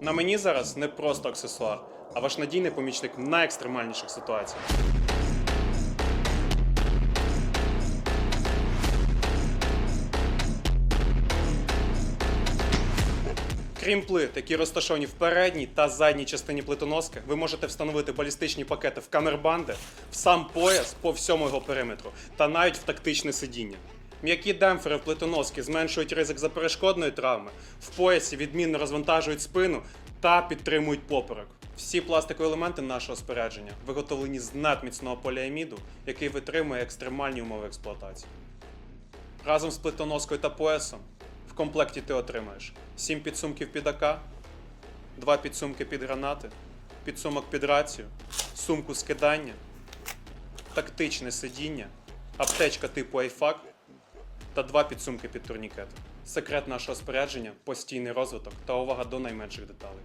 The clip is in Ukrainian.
На мені зараз не просто аксесуар, а ваш надійний помічник в найекстремальніших ситуаціях. Крім плит, які розташовані в передній та задній частині плитоноски, ви можете встановити балістичні пакети в камербанди, в сам пояс по всьому його периметру та навіть в тактичне сидіння. М'які демпфери в плитоноски зменшують ризик заперешкодної травми, в поясі відмінно розвантажують спину та підтримують поперек. Всі пластикові елементи нашого спорядження виготовлені з надміцного поліаміду, який витримує екстремальні умови експлуатації. Разом з плитоноскою та поясом в комплекті ти отримаєш 7 підсумків під АК, 2 підсумки під гранати, підсумок під рацію, сумку з кидання, тактичне сидіння, аптечка типу айфак та два підсумки під турнікет. Секрет нашого спорядження постійний розвиток та увага до найменших деталей.